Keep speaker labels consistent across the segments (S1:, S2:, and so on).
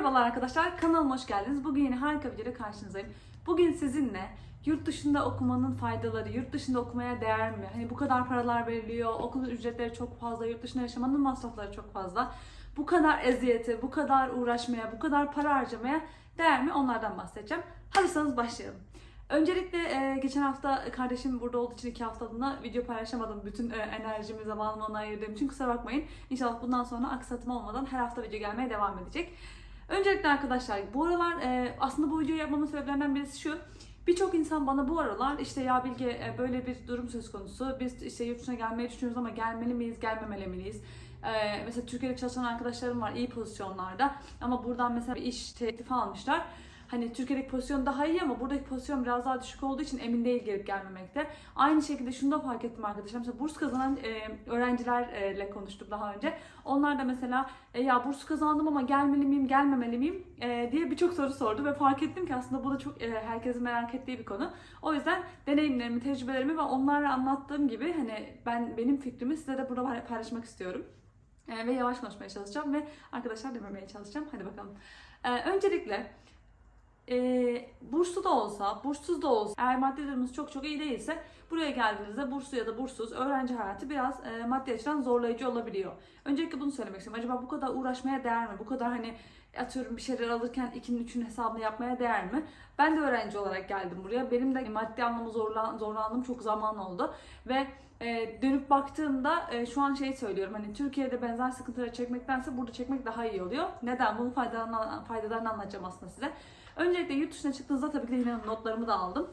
S1: Merhabalar arkadaşlar, kanalıma hoş geldiniz. Bugün yine harika bir videoda karşınızdayım. Bugün sizinle yurt dışında okumanın faydaları, yurt dışında okumaya değer mi? Hani bu kadar paralar veriliyor, okul ücretleri çok fazla, yurt dışında yaşamanın masrafları çok fazla. Bu kadar eziyete, bu kadar uğraşmaya, bu kadar para harcamaya değer mi? Onlardan bahsedeceğim. Hazırsanız başlayalım. Öncelikle e, geçen hafta kardeşim burada olduğu için iki haftalığına video paylaşamadım. Bütün e, enerjimi, zamanımı ona ayırdığım için kusura bakmayın. İnşallah bundan sonra aksatma olmadan her hafta video gelmeye devam edecek. Öncelikle arkadaşlar bu aralar e, aslında bu videoyu yapmamın sebeplerinden birisi şu. Birçok insan bana bu aralar işte ya Bilge e, böyle bir durum söz konusu. Biz işte yurt dışına gelmeyi düşünüyoruz ama gelmeli miyiz, gelmemeli miyiz? E, mesela Türkiye'de çalışan arkadaşlarım var iyi pozisyonlarda ama buradan mesela bir iş teklifi almışlar. Hani Türkiye'deki pozisyon daha iyi ama buradaki pozisyon biraz daha düşük olduğu için emin değil gelip gelmemekte. Aynı şekilde şunu da fark ettim arkadaşlar. Mesela burs kazanan e, öğrencilerle konuştuk daha önce. Onlar da mesela e, ya burs kazandım ama gelmeli miyim, gelmemeli miyim e, diye birçok soru sordu ve fark ettim ki aslında bu da çok e, herkesin merak ettiği bir konu. O yüzden deneyimlerimi, tecrübelerimi ve onlarla anlattığım gibi hani ben benim fikrimi size de burada paylaşmak istiyorum. E, ve yavaş konuşmaya çalışacağım ve arkadaşlar dememeye çalışacağım. Hadi bakalım. E, öncelikle e, burslu da olsa, burssuz da olsa, eğer maddi durumunuz çok çok iyi değilse buraya geldiğinizde burslu ya da burssuz öğrenci hayatı biraz e, maddi açıdan zorlayıcı olabiliyor. Öncelikle bunu söylemek istiyorum. Acaba bu kadar uğraşmaya değer mi? Bu kadar hani atıyorum bir şeyler alırken ikinin üçün hesabını yapmaya değer mi? Ben de öğrenci olarak geldim buraya. Benim de maddi anlamda zorlan, zorlandığım çok zaman oldu. Ve e, dönüp baktığımda e, şu an şeyi söylüyorum hani Türkiye'de benzer sıkıntıları çekmektense burada çekmek daha iyi oluyor. Neden? Bunun faydalarını, faydalarını anlatacağım aslında size. Öncelikle yurt dışına çıktığınızda tabii ki de yine notlarımı da aldım.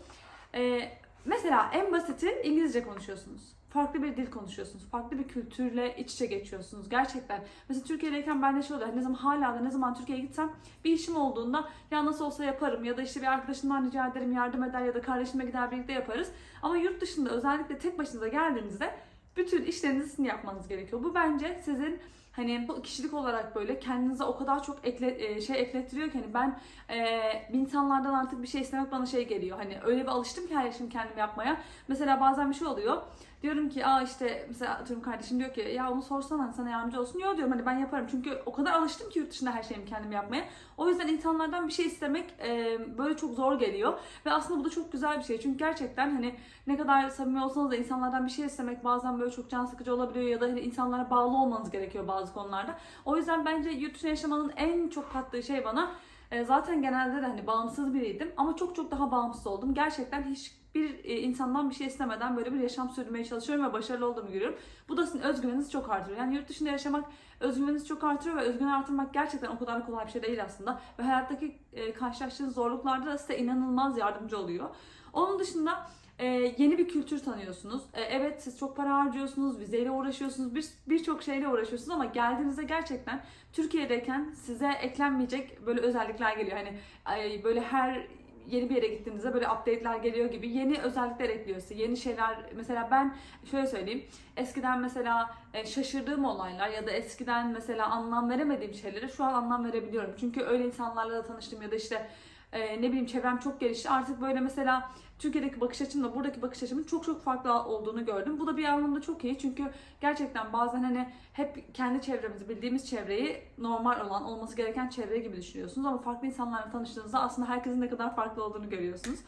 S1: Ee, mesela en basiti İngilizce konuşuyorsunuz. Farklı bir dil konuşuyorsunuz. Farklı bir kültürle iç içe geçiyorsunuz. Gerçekten. Mesela Türkiye'deyken ben de şey oluyor. Ne zaman hala da ne zaman Türkiye'ye gitsem bir işim olduğunda ya nasıl olsa yaparım ya da işte bir arkadaşımdan rica ederim yardım eder ya da kardeşime gider birlikte yaparız. Ama yurt dışında özellikle tek başınıza geldiğinizde bütün işlerinizi sizin yapmanız gerekiyor. Bu bence sizin hani kişilik olarak böyle kendinize o kadar çok ekle, şey eklettiriyor ki hani ben e, insanlardan artık bir şey istemek bana şey geliyor. Hani öyle bir alıştım ki her işimi kendim yapmaya. Mesela bazen bir şey oluyor. Diyorum ki aa işte mesela atıyorum kardeşim diyor ki ya onu sorsan hani sana yardımcı olsun. Yok diyorum hani ben yaparım. Çünkü o kadar alıştım ki yurt dışında her şeyimi kendim yapmaya. O yüzden insanlardan bir şey istemek e, böyle çok zor geliyor. Ve aslında bu da çok güzel bir şey. Çünkü gerçekten hani ne kadar samimi olsanız da insanlardan bir şey istemek bazen böyle çok can sıkıcı olabiliyor ya da hani insanlara bağlı olmanız gerekiyor bazı konularda. O yüzden bence yurt dışında yaşamanın en çok kattığı şey bana e, zaten genelde de hani bağımsız biriydim ama çok çok daha bağımsız oldum. Gerçekten hiçbir e, insandan bir şey istemeden böyle bir yaşam sürdürmeye çalışıyorum ve başarılı olduğumu görüyorum. Bu da sizin özgüveninizi çok artırıyor. Yani yurt dışında yaşamak özgüveninizi çok artırıyor ve özgüveni artırmak gerçekten o kadar kolay bir şey değil aslında. Ve hayattaki e, karşılaştığınız zorluklarda da size inanılmaz yardımcı oluyor. Onun dışında ee, yeni bir kültür tanıyorsunuz. Ee, evet siz çok para harcıyorsunuz, vizeyle uğraşıyorsunuz, birçok bir şeyle uğraşıyorsunuz ama geldiğinizde gerçekten Türkiye'deyken size eklenmeyecek böyle özellikler geliyor. Hani böyle her yeni bir yere gittiğinizde böyle update'ler geliyor gibi yeni özellikler ekliyor size. Yeni şeyler mesela ben şöyle söyleyeyim. Eskiden mesela e, şaşırdığım olaylar ya da eskiden mesela anlam veremediğim şeylere şu an anlam verebiliyorum. Çünkü öyle insanlarla da tanıştım ya da işte e, ne bileyim çevrem çok gelişti. Artık böyle mesela Türkiye'deki bakış açımla buradaki bakış açımın çok çok farklı olduğunu gördüm. Bu da bir anlamda çok iyi çünkü gerçekten bazen hani hep kendi çevremizi, bildiğimiz çevreyi normal olan, olması gereken çevre gibi düşünüyorsunuz ama farklı insanlarla tanıştığınızda aslında herkesin ne kadar farklı olduğunu görüyorsunuz.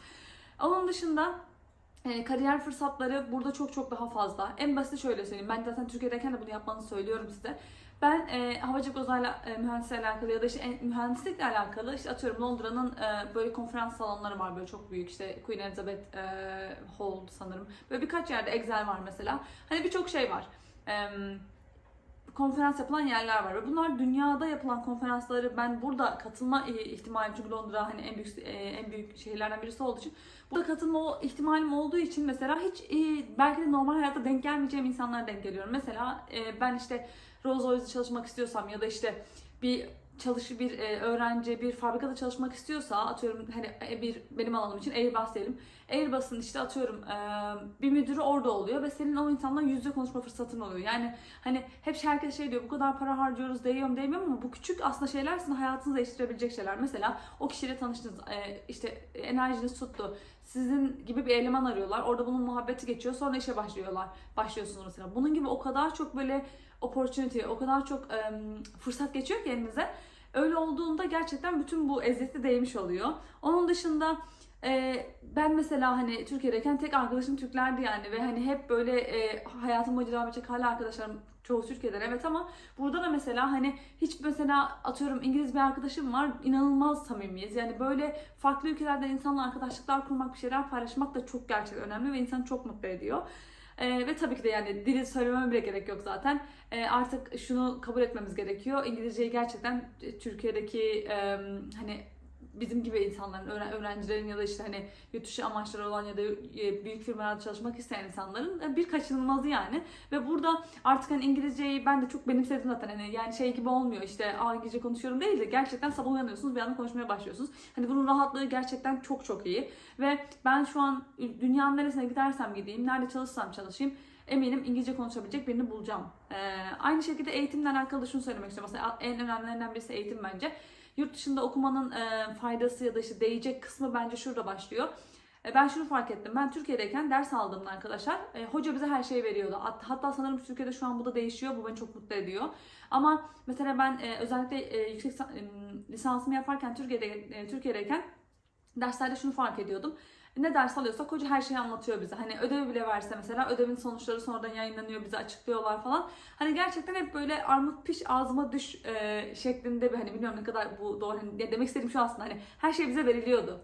S1: Onun dışında e, kariyer fırsatları burada çok çok daha fazla. En basit şöyle söyleyeyim. Ben zaten Türkiye'deyken de bunu yapmanızı söylüyorum size. Ben e, havacılık uzayla e, mühendislikle alakalı ya da işte en, mühendislikle alakalı işte atıyorum Londra'nın e, böyle konferans salonları var böyle çok büyük işte Queen Elizabeth e, Hall sanırım. Böyle birkaç yerde Excel var mesela. Hani birçok şey var. Eee konferans yapılan yerler var. Ve bunlar dünyada yapılan konferansları ben burada katılma ihtimalim çünkü Londra hani en büyük e, en büyük şehirlerden birisi olduğu için burada katılma ihtimalim olduğu için mesela hiç e, belki de normal hayatta denk gelmeyeceğim insanlara denk geliyorum. Mesela e, ben işte Rolls Royce'de çalışmak istiyorsam ya da işte bir çalış bir e, öğrenci bir fabrikada çalışmak istiyorsa atıyorum hani e, bir benim alanım için Airbus diyelim. Airbus'un işte atıyorum e, bir müdürü orada oluyor ve senin o insanla yüzde konuşma fırsatın oluyor. Yani hani hep herkes şey diyor bu kadar para harcıyoruz değiyor mu değmiyor ama bu küçük aslında şeyler sizin hayatınızı değiştirebilecek şeyler. Mesela o kişiyle tanıştınız e, işte enerjiniz tuttu. Sizin gibi bir eleman arıyorlar. Orada bunun muhabbeti geçiyor. Sonra işe başlıyorlar. Başlıyorsunuz mesela. Bunun gibi o kadar çok böyle opportunity, o kadar çok um, fırsat geçiyor ki elinize. Öyle olduğunda gerçekten bütün bu eziyeti değmiş oluyor. Onun dışında e, ben mesela hani Türkiye'deyken tek arkadaşım Türklerdi yani ve hani hep böyle e, hayatım boyunca devam edecek hala arkadaşlarım çoğu Türkiye'den evet ama burada da mesela hani hiç mesela atıyorum İngiliz bir arkadaşım var inanılmaz samimiyiz. Yani böyle farklı ülkelerden insanla arkadaşlıklar kurmak bir şeyler paylaşmak da çok gerçekten önemli ve insanı çok mutlu ediyor. Ee, ve tabii ki de yani dili söylememe bile gerek yok zaten. Ee, artık şunu kabul etmemiz gerekiyor. İngilizceyi gerçekten e, Türkiye'deki e, hani bizim gibi insanların, öğren- öğrencilerin ya da işte hani yurt dışı amaçları olan ya da e, büyük firmalarda çalışmak isteyen insanların e, bir kaçınılmazı yani. Ve burada artık hani İngilizceyi ben de çok benimsedim zaten. Hani yani şey gibi olmuyor işte aa İngilizce konuşuyorum değil de gerçekten sabah uyanıyorsunuz bir anda konuşmaya başlıyorsunuz. Hani bunun rahatlığı gerçekten çok çok iyi. Ve ben şu an dünyanın neresine gidersem gideyim, nerede çalışsam çalışayım eminim İngilizce konuşabilecek birini bulacağım. Ee, aynı şekilde eğitimle alakalı şunu söylemek istiyorum. Mesela en önemlilerinden birisi eğitim bence. Yurt dışında okumanın e, faydası ya da işte değecek kısmı bence şurada başlıyor. E, ben şunu fark ettim. Ben Türkiye'deyken ders aldığımda arkadaşlar e, hoca bize her şeyi veriyordu. Hat- Hatta sanırım Türkiye'de şu an bu da değişiyor. Bu beni çok mutlu ediyor. Ama mesela ben e, özellikle e, yüksek e, lisansımı yaparken Türkiye'de e, Türkiye'deyken derslerde şunu fark ediyordum. Ne ders alıyorsak hoca her şeyi anlatıyor bize. Hani ödevi bile verse mesela ödevin sonuçları sonradan yayınlanıyor bize açıklıyorlar falan. Hani gerçekten hep böyle armut piş ağzıma düş e, şeklinde bir hani bilmiyorum ne kadar bu doğru hani demek istediğim şu aslında hani her şey bize veriliyordu.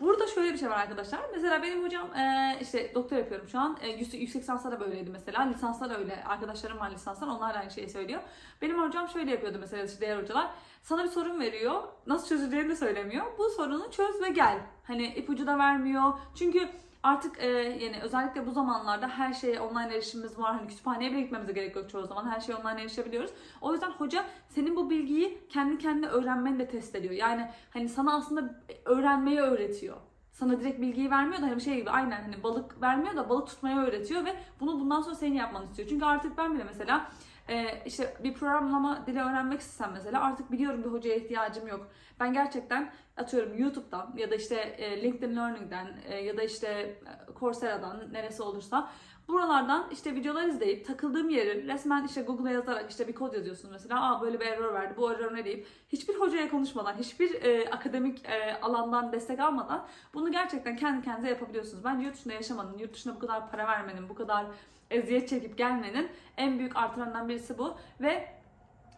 S1: Burada şöyle bir şey var arkadaşlar. Mesela benim hocam e, işte doktor yapıyorum şu an. E, yüksek, yüksek lisanslar da böyleydi mesela. Lisanslar da öyle. Arkadaşlarım var lisanslar. Onlar da aynı şeyi söylüyor. Benim hocam şöyle yapıyordu mesela işte diğer hocalar. Sana bir sorun veriyor. Nasıl çözeceğini de söylemiyor. Bu sorunu çöz ve gel. Hani ipucu da vermiyor. Çünkü artık e, yani özellikle bu zamanlarda her şeye online erişimimiz var. Hani kütüphaneye bile gitmemize gerek yok çoğu zaman. Her şeye online erişebiliyoruz. O yüzden hoca senin bu bilgiyi kendi kendine öğrenmeni de test ediyor. Yani hani sana aslında öğrenmeyi öğretiyor. Sana direkt bilgiyi vermiyor da hani şey gibi aynen hani balık vermiyor da balık tutmayı öğretiyor ve bunu bundan sonra senin yapmanı istiyor. Çünkü artık ben bile mesela e, işte bir programlama dili öğrenmek istesem mesela artık biliyorum bir hocaya ihtiyacım yok. Ben gerçekten atıyorum YouTube'dan ya da işte e, LinkedIn Learning'den e, ya da işte e, Coursera'dan neresi olursa buralardan işte videolar izleyip takıldığım yeri resmen işte Google'a yazarak işte bir kod yazıyorsun mesela. Aa böyle bir error verdi. Bu error ne deyip hiçbir hocaya konuşmadan, hiçbir e, akademik e, alandan destek almadan bunu gerçekten kendi kendinize yapabiliyorsunuz. Bence yurt dışında yaşamanın, yurt dışında bu kadar para vermenin, bu kadar eziyet çekip gelmenin en büyük artılarından birisi bu ve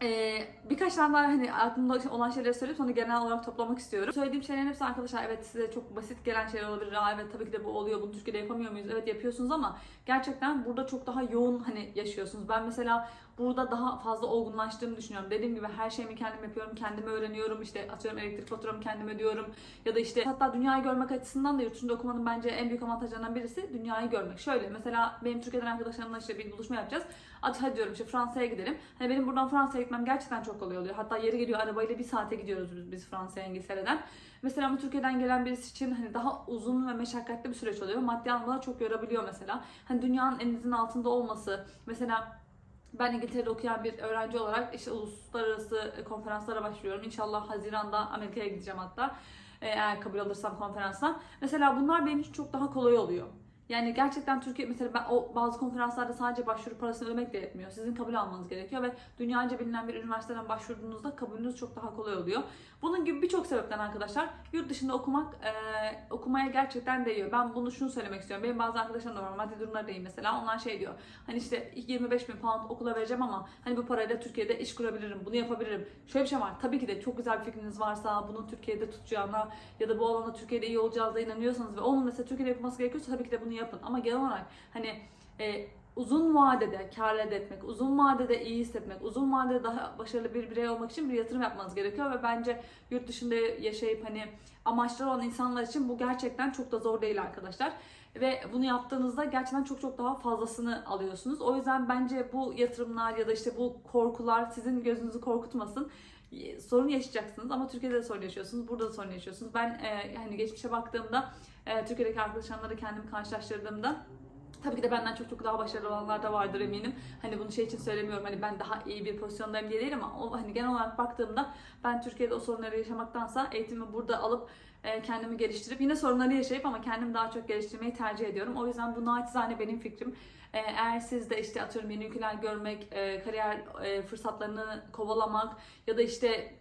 S1: ee, birkaç tane daha hani aklımda olan şeyleri söyleyip sonra genel olarak toplamak istiyorum. Söylediğim şeylerin hepsi arkadaşlar evet size çok basit gelen şeyler olabilir. Aa, evet tabii ki de bu oluyor. Bunu Türkiye'de yapamıyor muyuz? Evet yapıyorsunuz ama gerçekten burada çok daha yoğun hani yaşıyorsunuz. Ben mesela burada daha fazla olgunlaştığımı düşünüyorum. Dediğim gibi her şeyimi kendim yapıyorum. Kendimi öğreniyorum. İşte atıyorum elektrik faturamı kendim ödüyorum. Ya da işte hatta dünyayı görmek açısından da yurt okumanın bence en büyük avantajlarından birisi dünyayı görmek. Şöyle mesela benim Türkiye'den arkadaşlarımla işte bir buluşma yapacağız. Hadi, hadi diyorum işte Fransa'ya gidelim. Hani benim buradan Fransa'ya gitmem gerçekten çok kolay oluyor. Hatta yeri geliyor arabayla bir saate gidiyoruz biz, biz Fransa'ya İngiltere'den. Mesela bu Türkiye'den gelen birisi için hani daha uzun ve meşakkatli bir süreç oluyor. Maddi anlamda çok yorabiliyor mesela. Hani dünyanın elinizin altında olması. Mesela ben İngiltere'de okuyan bir öğrenci olarak işte uluslararası konferanslara başlıyorum. İnşallah Haziran'da Amerika'ya gideceğim hatta. Ee, Eğer kabul alırsam konferanstan. Mesela bunlar benim için çok daha kolay oluyor. Yani gerçekten Türkiye mesela ben o bazı konferanslarda sadece başvuru parasını ödemek de yetmiyor. Sizin kabul almanız gerekiyor ve dünyaca bilinen bir üniversiteden başvurduğunuzda kabulünüz çok daha kolay oluyor. Bunun gibi birçok sebepten arkadaşlar yurt dışında okumak e, okumaya gerçekten değiyor. Ben bunu şunu söylemek istiyorum. Benim bazı arkadaşlarım da var. Maddi durumları değil mesela. Onlar şey diyor. Hani işte 25 bin pound okula vereceğim ama hani bu parayla Türkiye'de iş kurabilirim. Bunu yapabilirim. Şöyle bir şey var. Tabii ki de çok güzel bir fikriniz varsa bunu Türkiye'de tutacağına ya da bu alanda Türkiye'de iyi olacağınıza inanıyorsanız ve onun mesela Türkiye'de yapılması gerekiyorsa tabii ki de bunu yapın. Ama genel olarak hani e, uzun vadede kar elde etmek, uzun vadede iyi hissetmek, uzun vadede daha başarılı bir birey olmak için bir yatırım yapmanız gerekiyor ve bence yurt dışında yaşayıp hani amaçları olan insanlar için bu gerçekten çok da zor değil arkadaşlar. Ve bunu yaptığınızda gerçekten çok çok daha fazlasını alıyorsunuz. O yüzden bence bu yatırımlar ya da işte bu korkular sizin gözünüzü korkutmasın. Sorun yaşayacaksınız ama Türkiye'de de sorun yaşıyorsunuz, burada da sorun yaşıyorsunuz. Ben e, hani geçmişe baktığımda, e, Türkiye'deki arkadaşlarımla kendimi karşılaştırdığımda Tabii ki de benden çok çok daha başarılı olanlar da vardır eminim. Hani bunu şey için söylemiyorum hani ben daha iyi bir pozisyondayım diye değil ama o, hani genel olarak baktığımda ben Türkiye'de o sorunları yaşamaktansa eğitimi burada alıp e, kendimi geliştirip yine sorunları yaşayıp ama kendimi daha çok geliştirmeyi tercih ediyorum. O yüzden bu naçizane benim fikrim. E, eğer siz de işte atıyorum yeni ülkeler görmek, e, kariyer e, fırsatlarını kovalamak ya da işte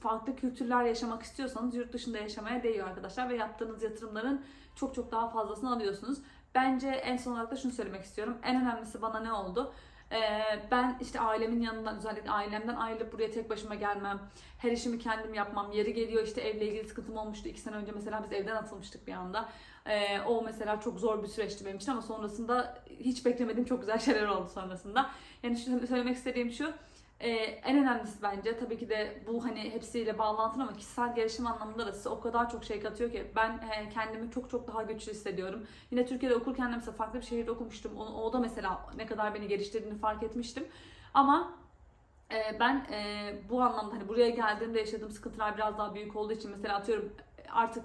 S1: farklı kültürler yaşamak istiyorsanız yurt dışında yaşamaya değiyor arkadaşlar ve yaptığınız yatırımların çok çok daha fazlasını alıyorsunuz. Bence en son olarak da şunu söylemek istiyorum. En önemlisi bana ne oldu? Ee, ben işte ailemin yanından özellikle ailemden ayrılıp buraya tek başıma gelmem. Her işimi kendim yapmam. Yeri geliyor işte evle ilgili sıkıntım olmuştu. İki sene önce mesela biz evden atılmıştık bir anda. Ee, o mesela çok zor bir süreçti benim için ama sonrasında hiç beklemediğim çok güzel şeyler oldu sonrasında. Yani şunu söylemek istediğim şu. Ee, en önemlisi bence tabii ki de bu hani hepsiyle bağlantılı ama kişisel gelişim anlamında da size o kadar çok şey katıyor ki ben e, kendimi çok çok daha güçlü hissediyorum. Yine Türkiye'de okurken de mesela farklı bir şehirde okumuştum. O, o da mesela ne kadar beni geliştirdiğini fark etmiştim. Ama e, ben e, bu anlamda hani buraya geldiğimde yaşadığım sıkıntılar biraz daha büyük olduğu için mesela atıyorum artık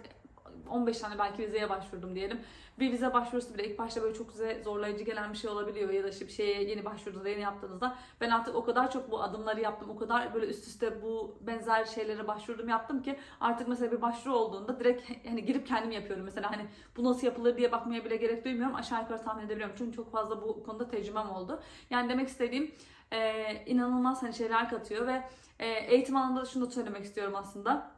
S1: 15 tane belki vizeye başvurdum diyelim. Bir vize başvurusu bile ilk başta böyle çok size zorlayıcı gelen bir şey olabiliyor ya da işte bir şeye yeni başvurduğunuzda yeni yaptığınızda. Ben artık o kadar çok bu adımları yaptım o kadar böyle üst üste bu benzer şeylere başvurdum yaptım ki artık mesela bir başvuru olduğunda direkt hani girip kendim yapıyorum. Mesela hani bu nasıl yapılır diye bakmaya bile gerek duymuyorum. Aşağı yukarı tahmin edebiliyorum. Çünkü çok fazla bu konuda tecrübem oldu. Yani demek istediğim e, inanılmaz hani şeyler katıyor ve e, eğitim alanında da şunu da söylemek istiyorum aslında.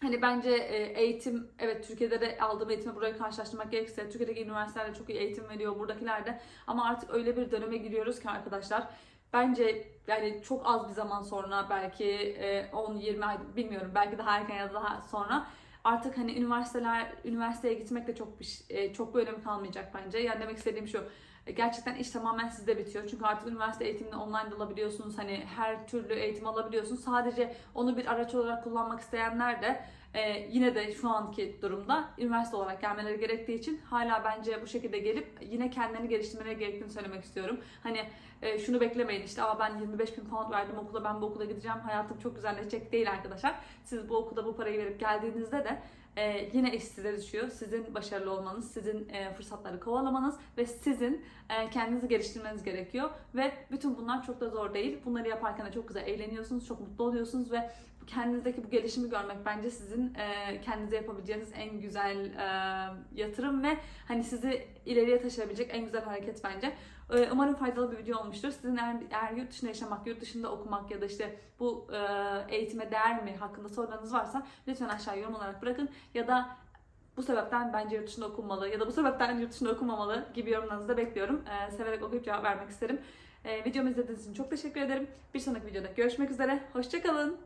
S1: Hani bence e, eğitim, evet Türkiye'de de aldığım eğitimi buraya karşılaştırmak gerekirse Türkiye'deki üniversiteler çok iyi eğitim veriyor buradakiler de. Ama artık öyle bir döneme giriyoruz ki arkadaşlar. Bence yani çok az bir zaman sonra belki e, 10-20 ay bilmiyorum belki daha erken ya da daha sonra artık hani üniversiteler üniversiteye gitmek de çok bir, e, çok bir önemi kalmayacak bence. Yani demek istediğim şu e, gerçekten iş tamamen sizde bitiyor. Çünkü artık üniversite eğitimini online alabiliyorsunuz. Hani her türlü eğitim alabiliyorsunuz. Sadece onu bir araç olarak kullanmak isteyenler de e, yine de şu anki durumda üniversite olarak gelmeleri gerektiği için hala bence bu şekilde gelip yine kendilerini geliştirmeleri gerektiğini söylemek istiyorum. Hani e, şunu beklemeyin işte ama ben 25 bin pound verdim okula ben bu okula gideceğim hayatım çok güzelleşecek değil arkadaşlar. Siz bu okulda bu parayı verip geldiğinizde de e, yine iş size düşüyor. Sizin başarılı olmanız, sizin e, fırsatları kovalamanız ve sizin e, kendinizi geliştirmeniz gerekiyor. Ve bütün bunlar çok da zor değil. Bunları yaparken de çok güzel eğleniyorsunuz, çok mutlu oluyorsunuz ve kendinizdeki bu gelişimi görmek bence sizin e, kendinize yapabileceğiniz en güzel e, yatırım ve hani sizi ileriye taşıyabilecek en güzel hareket bence. E, umarım faydalı bir video olmuştur. Sizin eğer, eğer yurt dışında yaşamak, yurt dışında okumak ya da işte bu e, eğitime değer mi hakkında sorularınız varsa lütfen aşağı yorum olarak bırakın ya da bu sebepten bence yurt dışında okunmalı ya da bu sebepten yurt dışında okunmamalı gibi yorumlarınızı da bekliyorum. E, severek okuyup cevap vermek isterim. E, videomu izlediğiniz için çok teşekkür ederim. Bir sonraki videoda görüşmek üzere. Hoşçakalın.